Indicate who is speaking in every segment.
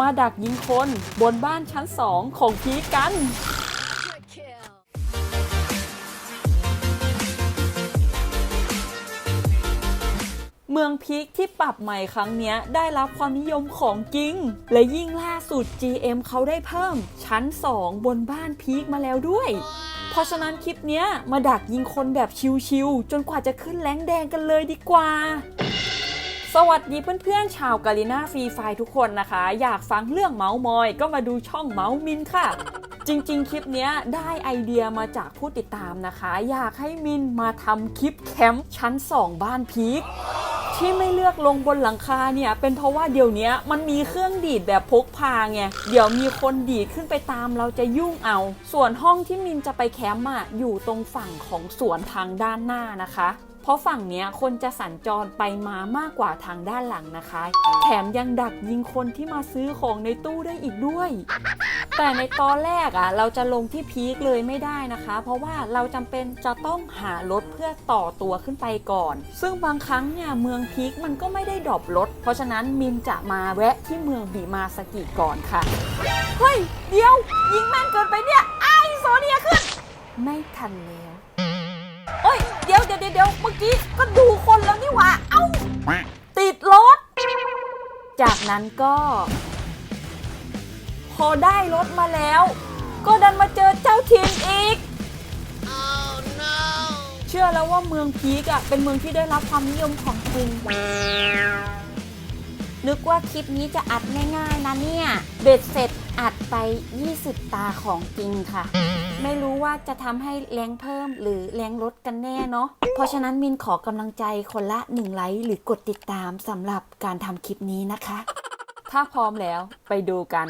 Speaker 1: มาดักยิงคนบนบ้านชั้นสองของพีกัน เมืองพีคที่ปรับใหม่ครั้งนี้ได้รับความนิยมของจริง และยิ่งล่าสุด GM เขาได้เพิ่ม ชั้น 2 บนบ้านพีคมาแล้วด้วยเพราะฉะนั้นคลิปนี้มาดักยิงคนแบบชิวๆจนกว่าจะขึ้นแรงแดงกันเลยดีกว่า สวัสดีเพื่อนๆ ชาวกาลิน่าฟรีไฟทุกคนนะคะ อยากฟังเรื่องเมาส์มอย ก็มาดูช่องเมาส์มินค่ะ จริงๆ คลิปนี้ได้ไอเดียมาจากผู้ติดตามนะคะ อยากให้มินมาทำคลิปแคมป์ชั้น 2 บ้านพีคที่ไม่เลือกลงบนหลังคาเนี่ย เป็นเพราะว่าเดี๋ยวนี้มันมีเครื่องดีดแบบพกพาไงเดี๋ยวมีคนดีดขึ้นไปตามเราจะยุ่งเอา ส่วนห้องที่มินจะไปแคมป์อะอยู่ตรงฝั่งของสวนทางด้านหน้านะคะ เพราะฝั่งเนี้ยคนจะสัญจรไปมามากกว่าทางด้านหลังนะคะ แถมยังดักยิงคนที่มาซื้อของในตู้ได้อีกด้วย แต่ในตอนแรกอะเราจะลงที่พีคเลยไม่ได้นะคะ เพราะว่าเราจำเป็นจะต้องหารถเพื่อต่อตัวขึ้นไปก่อน ซึ่งบางครั้งเนี่ยเมืองพีคมันก็ไม่ได้ดรอปรถ เพราะฉะนั้นมินจะมาแวะที่เมืองบีมาสกิก่อนค่ะ เฮ้ย เดี๋ยว ยิงแม่นเกินไปเนี่ยไอโซเนียขึ้น ไม่ทันแล้วเฮ้ย ดี๋ยวเดี๋ยวเดี๋ยวเมื่อกี้ก็ดูคนแล้วนี่หว่า เอ้า ติดรถ จากนั้นก็ พอได้รถมาแล้ว ก็ดันมาเจอเจ้าถิ่นอีก เชื่อแล้วว่าเมืองพีกอะเป็นเมืองที่ได้รับความนิยมของจริง นึกว่าคลิปนี้จะอัดง่ายๆนะเนี่ย เบ็ดเสร็จ อัดไป 20 ตาของจริงค่ะ ไม่รู้ว่าจะทำให้แรงเพิ่มหรือแรงลดกันแน่เนาะ เพราะฉะนั้นมินขอกำลังใจคนละ 1 ไลค์หรือกดติดตามสำหรับการทำคลิปนี้นะคะ ถ้าพร้อมแล้วไปดูกัน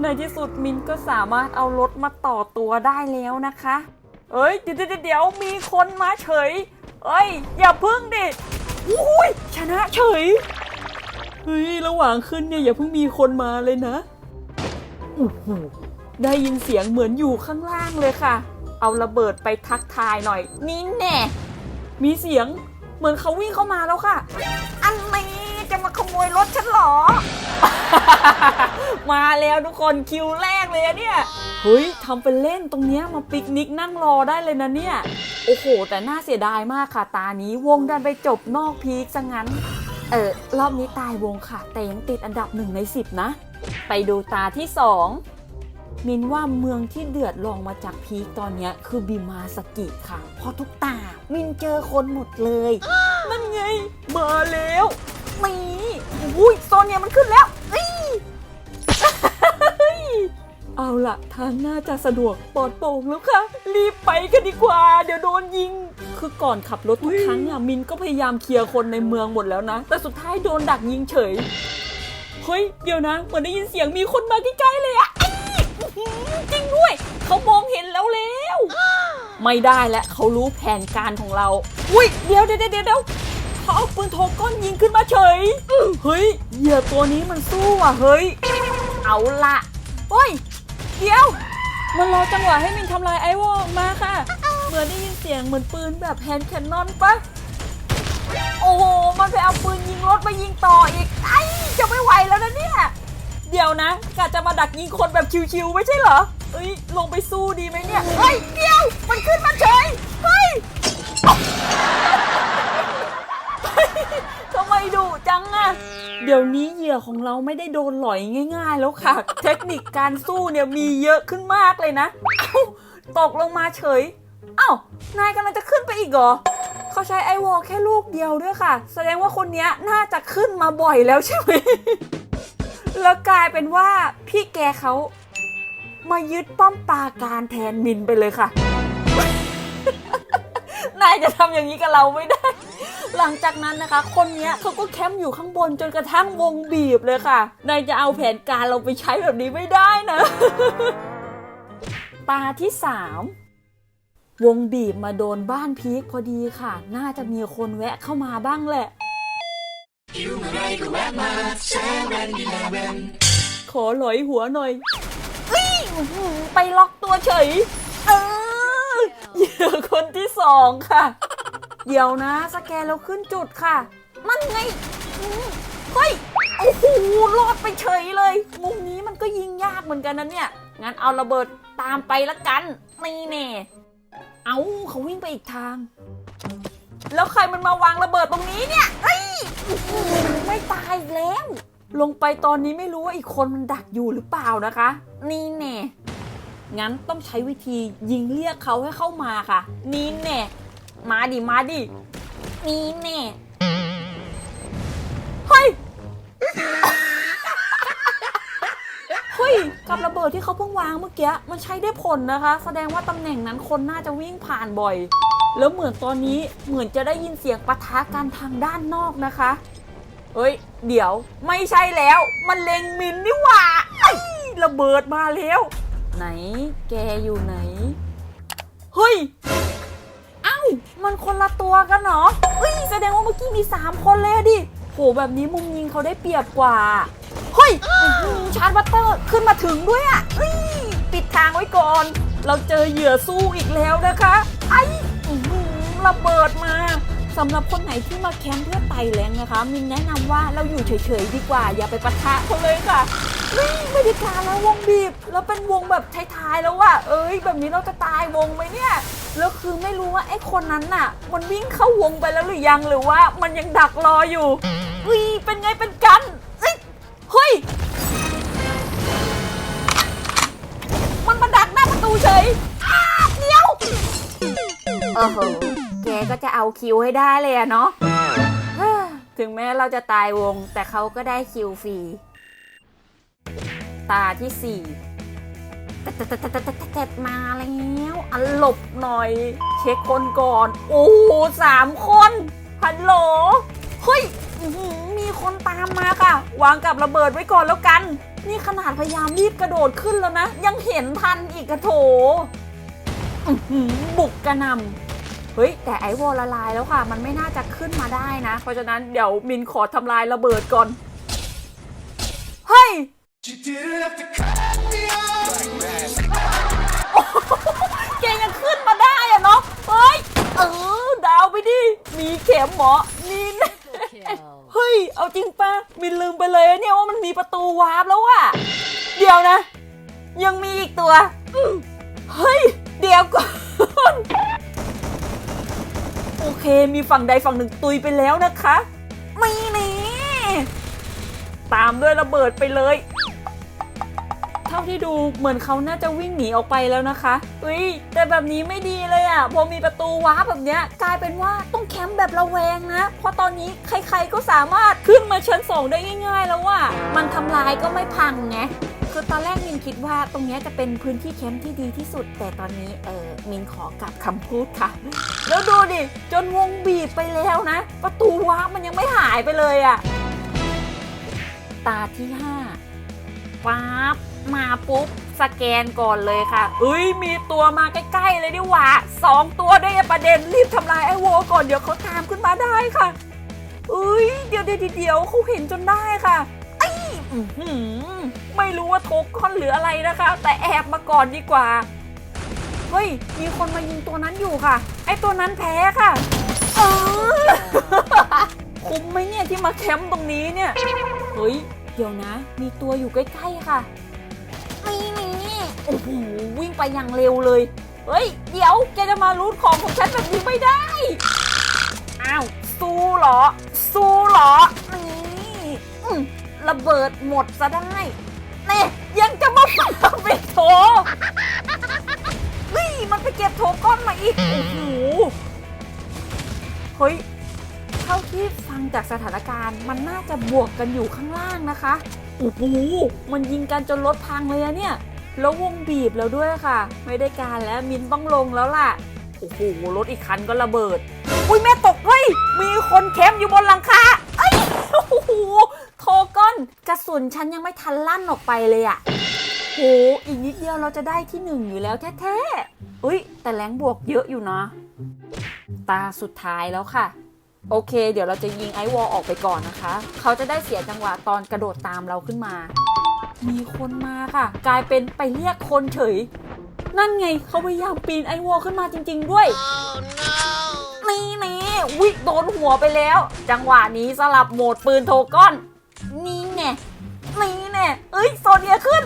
Speaker 1: ในที่สุดมินก็สามารถเอารถมาต่อตัวได้แล้วนะคะ เอ้ยเดี๋ยวเดี๋ยวมีคนมาเฉย เอ้ย อย่าพึ่งดิอุ้ยชนะเฉย เฮ้ย ระหว่างขึ้นเนี่ยอย่าเพิ่งมีคนมาเลยนะ ได้ยินเสียงเหมือนอยู่ข้างล่างเลยค่ะ เอาระเบิดไปทักทายหน่อย นี่แน่ มีเสียงเหมือนเขาวิ่งเข้ามาแล้วค่ะ อันนี้จะมาขโมยรถฉันเหรอ มาแล้วทุกคนคิวแรกเลยอะเนี่ย เฮ้ยทำเป็นเล่นตรงเนี้ยมาปิกนิกนั่งรอได้เลยนะเนี่ย โอ้โห แต่น่าเสียดายมากค่ะ ตานี้วงดันไปจบนอกพีคซะงั้น เออรอบนี้ตายวงค่ะ แต่ยังติดอันดับหนึ่งในสิบนะ ไปดูตาที่สองมินว่าเมืองที่เดือดรองมาจากพีคตอนนี้คือบิมาสกิค่ะ เพราะทุกตา มินเจอคนหมดเลยนั่นไง มาแล้วนี่อุ้ยโซเนียมันขึ้นแล้วอีเอาละทางน่าจะสะดวกปลอดโปร่งแล้วค่ะ รีบไปกันดีกว่า เดี๋ยวโดนยิง คือก่อนขับรถทุกครั้งอะมินก็พยายามเคลียร์คนในเมืองหมดแล้วนะ แต่สุดท้ายโดนดักยิงเฉย เฮ้ย เดี๋ยวนะเหมือนได้ยินเสียงมีคนมาใกล้ๆเลยอะจริงด้วย เขามองเห็นแล้วแล้ว ไม่ได้แล้วเขารู้แผนการของเรา อุ้ยเดี๋ยวเดี๋ยวเดี๋ยวเขาเอาปืนโทก้อนยิงขึ้นมาเฉย เฮ้ยเหยื่อตัวนี้มันสู้ว่ะเฮ้ย เอาละเฮ้ย เดี๋ยว มันรอจังหวะให้มินทำลายไอวอลมาค่ะ เหมือนได้ยินเสียงเหมือนปืนแบบแฮนด์แคนนอนปะ โอ้โห มันไปเอาปืนยิงรถมายิงต่ออีก ไอ้จะไม่ไหวแล้วนะเนี่ย เดี๋ยวนะกะจะมาดักยิงคนแบบชิวๆไม่ใช่เหรอ เอ้ย ลงไปสู้ดีไหมเนี่ย เฮ้ย เดี๋ยว มันขึ้นมาเฉย เฮ้ยทำไมดุจังอะเดี๋ยวนี้เหยื่อของเราไม่ได้โดนหลอยง่าย ๆ แล้วค่ะ เทคนิคการสู้เนี่ยมีเยอะขึ้นมากเลยนะ เอ้า ตกลงมาเฉย เอ้า นายกำลังจะขึ้นไปอีกเหรอ เขาใช้ไอวอลแค่ลูกเดียวด้วยค่ะ แสดงว่าคนนี้น่าจะขึ้นมาบ่อยแล้วใช่ไหม แล้วกลายเป็นว่าพี่แกเขามายึดป้อมปราการแทนมินไปเลยค่ะ นายจะทำอย่างนี้กับเราไม่ได้ หลังจากนั้นนะคะ คนนี้เขาก็แคมป์อยู่ข้างบนจนกระทั่งวงบีบเลยค่ะ นายจะเอาแผนการเราไปใช้แบบนี้ไม่ได้นะ ตาที่สาม วงบีบมาโดนบ้านพีคพอดีค่ะ น่าจะมีคนแวะเข้ามาบ้างแหละขอหลอยหัวหน่อยอื้อหือไปล็อกตัวเฉย เออเหยื่อคนที่สองค่ะ เดี๋ยวนะ สแกนเราขึ้นจุดค่ะ มันไงอืมเฮ้ยโอ้โอ้โห รอดไปเฉยเลย มุมนี้มันก็ยิงยากเหมือนกันนะเนี่ย งั้นเอาระเบิดตามไปละกันนี่แน่ เอาเขาวิ่งไปอีกทาง แล้วใครมันมาวางระเบิดตรงนี้เนี่ยเอ้ยไม่ตายแล้ว ลงไปตอนนี้ไม่รู้ว่าอีกคนมันดักอยู่หรือเปล่านะคะ นี่แน่งั้นต้องใช้วิธียิงเรียกเขาให้เข้ามาค่ะ นี่แน่มาดิมาดินี่แน่ กับระเบิดที่เขาเพิ่งวางเมื่อกี้มันใช้ได้ผลนะคะ แสดงว่าตำแหน่งนั้นคนน่าจะวิ่งผ่านบ่อย แล้วเหมือนตอนนี้เหมือนจะได้ยินเสียงปะทะกันทางด้านนอกนะคะเฮ้ย เดี๋ยวไม่ใช่แล้ว มันเล็งมินนี่หว่าระเบิดมาแล้ว ไหนแกอยู่ไหน เฮ้ย เอ้า มันคนละตัวกันเหรอเฮ้ย แสดงว่าเมื่อกี้มี 3 คนเลยดิ โหแบบนี้มุมยิงเขาได้เปรียบกว่า เฮ้ยชาร์จบัตเตอร์ขึ้นมาถึงด้วยอะปิดทางไว้ก่อน เราเจอเหยื่อสู้อีกแล้วนะคะ ไอ้ระเบิดมาสำหรับคนไหนที่มาแคมป์เพื่อไต่แรงนะคะ มินแนะนำว่าเราอยู่เฉยๆดีกว่า อย่าไปปะทะเขาเลยค่ะนี่ไม่ได้การแล้ววงบีบ แล้วเป็นวงแบบท้ายๆแล้วว่ะเอ้ย แบบนี้เราจะตายวงไหมเนี่ย แล้วคือไม่รู้ว่าไอ้คนนั้นน่ะ มันวิ่งเข้าวงไปแล้วหรือยังหรือว่ามันยังดักรออยู่อุ้ยเป็นไงเป็นกันเอ้ยเฮ้ยมันมาดักหน้าประตูเฉยอ้าเดี๋ยวโอ้โหแกก็จะเอาคิวให้ได้เลยอะเนาะถึงแม้เราจะตายวงแต่เขาก็ได้คิวฟรีตาที่สี่ แตะแตะแตะแตะแตะแตะมาแล้วอันหลบหน่อย เช็คคนก่อน โอ้สามคนฮัลโหลเฮ้ยมีคนตามมาค่ะ วางกับระเบิดไว้ก่อนแล้วกัน นี่ขนาดพยายามรีบกระโดดขึ้นแล้วนะ ยังเห็นทันอีกกระโถบุกกระนำเฮ้ย แต่ไอวอลละลายแล้วค่ะ มันไม่น่าจะขึ้นมาได้นะ เพราะฉะนั้นเดี๋ยวมินขอทำลายระเบิดก่อน เฮ้ย มีเข็มเหมอนี่แน่เฮ้ย เอาจริงปะมินลืมไปเลยอะเนี่ยว่ามันมีประตูวาร์ปแล้วอะเดี๋ยวนะ ยังมีอีกตัวอืมเฮ้ย เดี๋ยวก่อนโอเค มีฝั่งใดฝั่งหนึ่งตุยไปแล้วนะคะ ไม่นี่ ตามด้วยระเบิดไปเลย เท่าที่ดูเหมือนเขาน่าจะวิ่งหนีออกไปแล้วนะคะเฮ้ยแต่แบบนี้ไม่ดีเลยอะ่ะพอมีประตูว้าแบบเนี้ยกลายเป็นว่าต้องแคมป์แบบระแวงนะ เพราะตอนนี้ใครๆก็สามารถขึ้นมาชั้นสองได้ง่าย ๆ แล้วว่ามันทำลายก็ไม่พังไงคือตอนแรกมินคิดว่าตรงเนี้ยจะเป็นพื้นที่แคมป์ที่ดีที่สุด แต่ตอนนี้เออมินขอกลับคำพูดค่ะ แล้วดูดิ จนวงบีบไปแล้วนะ ประตูว้ามันยังไม่หายไปเลยอะตาที่ห้าปั๊บ มาปุ๊บสแกนก่อนเลยค่ะเอ้ยมีตัวมาใกล้ๆเลยดิว่าสองตัวด้วยประเด็นรีบทำลายไอโวก่อนเดี๋ยวเขาตามขึ้นมาได้ค่ะเอ้ยเดี๋ยวเดี๋ยวเดี๋ยวเขาเห็นจนได้ค่ะไอ้ไม่รู้ว่าโทกคอนหรืออะไรนะคะ แต่แอบมาก่อนดีกว่าเฮ้ยมีคนมายิงตัวนั้นอยู่ค่ะ ไอ้ตัวนั้นแพ้ค่ะเออคุ้มไหมเนี่ยที่มาแคมป์ตรงนี้เนี่ยเฮ้ยเดี๋ยวนะ มีตัวอยู่ใกล้ๆค่ะ โอ้โหวิ่งไปอย่างเร็วเลย เฮ้ย เดี๋ยวแกจะมารูดของของฉันแบบนี้ไม่ได้ อ้าว สู้เหรอ สู้เหรอ นี่อืมระเบิดหมดซะได้เน่ยังจะมาฟังไปโถนี่มันไปเก็บโถก้อนมาอีก โอ้โห เฮ้ย เท่าที่ฟังจากสถานการณ์ มันน่าจะบวกกันอยู่ข้างล่างนะคะ โอ้โห มันยิงกันจนรถพังเลยอะเนี่ย แล้ววงบีบแล้วด้วยค่ะ ไม่ได้การแล้วมินต้องลงแล้วล่ะ โอ้โหรถอีกคันก็ระเบิด อุ้ยแม่ตกเฮ้ย มีคนแคมป์อยู่บนหลังคาเอ้ยโอ้โหโทก้อนกระสุนฉันยังไม่ทันลั่นออกไปเลยอะโหอีกนิดเดียวเราจะได้ที่หนึ่งอยู่แล้วแท้ๆอุ้ยแต่แรงบวกเยอะอยู่นะตาสุดท้ายแล้วค่ะ โอเค เดี๋ยวเราจะยิงไอวอลออกไปก่อนนะคะ เขาจะได้เสียจังหวะตอนกระโดดตามเราขึ้นมา มีคนมาค่ะ กลายเป็นไปเรียกคนเฉย นั่นไงเขาพยายามปีนไอวอลขึ้นมาจริง ๆ ด้วย นี่นี่วิโดนหัวไปแล้ว จังหวะนี้สลับโหมดปืนโทก้อน นี่แน่เอ้ยโซเนียขึ้น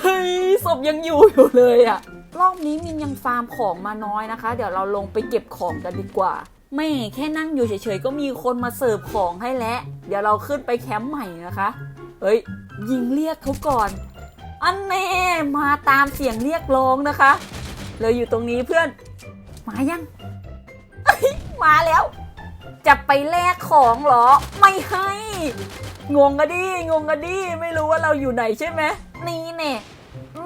Speaker 1: เฮ้ยศพยังอยู่อยู่เลยอะรอบนี้มินยังฟาร์มของมาน้อยนะคะ เดี๋ยวเราลงไปเก็บของกันดีกว่า ไม่แค่นั่งอยู่เฉยๆก็มีคนมาเสิร์ฟของให้แล้ว เดี๋ยวเราขึ้นไปแคมป์ใหม่นะคะ เฮ้ย ยิงเรียกเขาก่อน อันแน่มาตามเสียงเรียกร้องนะคะเลยอยู่ตรงนี้เพื่อน มายังเอ้ยมาแล้ว จะไปแลกของเหรอ ไม่ให้ งงกันดิงงกันดิไม่รู้ว่าเราอยู่ไหนใช่ไหมนี่แน่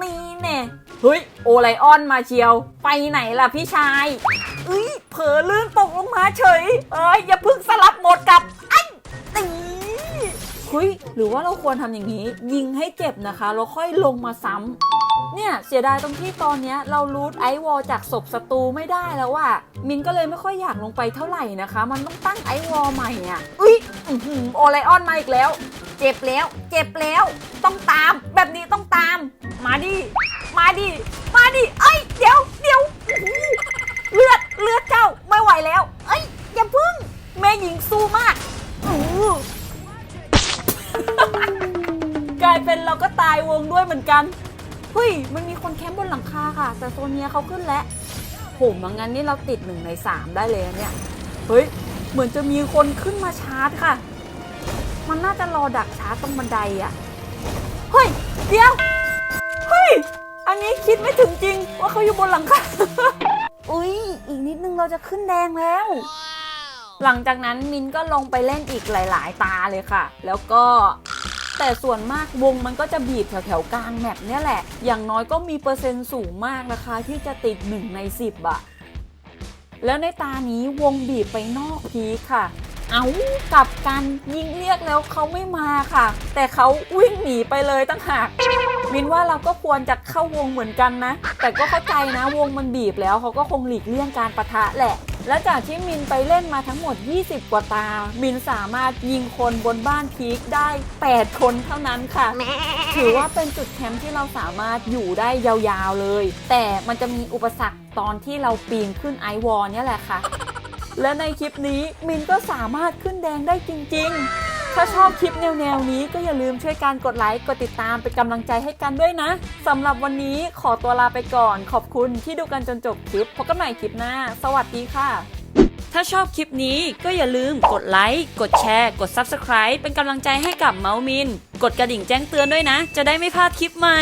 Speaker 1: นี่แน่เฮ้ย โอไลออนมาเชียว ไปไหนล่ะพี่ชาย เอ้ยเผลอลื่นตกลงมาเฉย เอ้ยอย่าเพึ่งสลับหมดกับไอ้ตีเฮ้ยหรือว่าเราควรทำอย่างนี้ ยิงให้เจ็บนะคะแล้วค่อยลงมาซ้ำเนี่ยเสียดายตรงที่ตอนนี้เรารูทไอวอลจากศพศัตรูไม่ได้แล้วอะมินก็เลยไม่ค่อยอยากลงไปเท่าไหร่นะคะ มันต้องตั้งไอวอลใหม่อะอุ้ยโอไลออนมาอีกแล้ว เจ็บแล้ว เจ็บแล้ว ต้องตาม แบบนี้ต้องตาม มาดิมาดิมาดิเอ้ยเดี๋ยว เลือดเจ้าไม่ไหวแล้ว เอ้ย อย่าพึ่ง แม่หญิงสู้มากอื้อกลายเป็นเราก็ตายวงด้วยเหมือนกันเฮ้ยมันมีคนแคมป์บนหลังคาค่ะ แต่โซเนียเขาขึ้นแล้วโหมงั้นนี่เราติดหนึ่งในสามได้เลยเนี่ยเฮ้ยเหมือนจะมีคนขึ้นมาชาร์จค่ะ มันน่าจะรอดักชาร์จตรงบันไดอะเฮ้ยเดี๋ยวเฮ้ยอันนี้คิดไม่ถึงจริงว่าเขาอยู่บนหลังคา อุ้ยอีกนิดนึงเราจะขึ้นแดงแล้ว หลังจากนั้นมินก็ลงไปเล่นอีกหลาย ๆ ตาเลยค่ะ แล้วก็แต่ส่วนมากวงมันก็จะบีบแถวๆกลางแมปเนี่ยแหละ อย่างน้อยก็มีเปอร์เซ็นต์สูงมากนะคะ ที่จะติด 1 ใน 10อะแล้วในตานี้วงบีบไปนอกพีคค่ะ เอากลับกันยิงเรียกแล้วเขาไม่มาค่ะ แต่เขาวิ่งหนีไปเลยตั้งหากมินว่าเราก็ควรจะเข้าวงเหมือนกันนะ แต่ก็เข้าใจนะวงมันบีบแล้วเขาก็คงหลีกเลี่ยงการประทะแหละ และจากที่มินไปเล่นมาทั้งหมด 20 กว่าตา มินสามารถยิงคนบนบ้านพีคได้ 8 คนเท่านั้นค่ะ ถือว่าเป็นจุดแคมป์ที่เราสามารถอยู่ได้ยาวๆเลย แต่มันจะมีอุปสรรคตอนที่เราปีนขึ้นไอวอลเนี่ยแหละค่ะ และในคลิปนี้มินก็สามารถขึ้นแดงได้จริง ๆ ถ้าชอบคลิปแนวๆนี้ก็อย่าลืมช่วยการกดไลค์กดติดตามเป็นกำลังใจให้กันด้วยนะสำหรับวันนี้ขอตัวลาไปก่อน ขอบคุณที่ดูกันจนจบคลิปพบกันใหม่คลิปหน้า สวัสดีค่ะ ถ้าชอบคลิปนี้ก็อย่าลืมกดไลค์กดแชร์กด Subscribe เป็นกำลังใจให้กับเมาส์มิน กดกระดิ่งแจ้งเตือนด้วยนะ จะได้ไม่พลาดคลิปใหม่